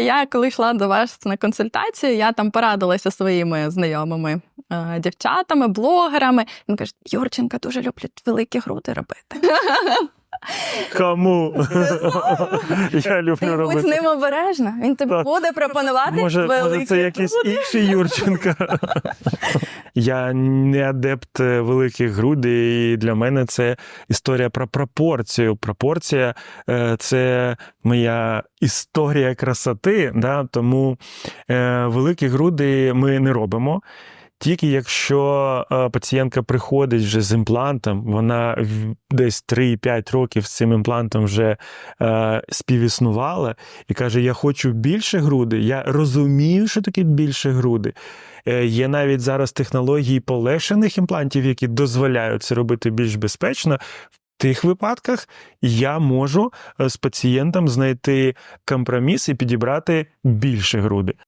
Я коли йшла до вас на консультацію, я там порадилася своїми знайомими е, дівчатами, блогерами. Він каже, Юрченка дуже люблять великі груди робити. Кому? Я люблю робити? будь з робити. ним обережна. Він тобі Так. буде пропонувати Може, великі може, це якийсь інший Юрченка. Я не адепт е, великих грудей, і для мене це історія про пропорцію. Пропорція е, це моя історія красоти, да? тому е, великі груди ми не робимо. Тільки якщо е, пацієнтка приходить вже з імплантом, вона десь 3-5 років з цим імплантом вже е, співіснувала і каже: Я хочу більше груди. Я розумію, що таке більше груди. Е, Є навіть зараз технології полегшених імплантів, які дозволяють це робити більш безпечно. В тих випадках я можу з пацієнтом знайти компроміс і підібрати більше груди.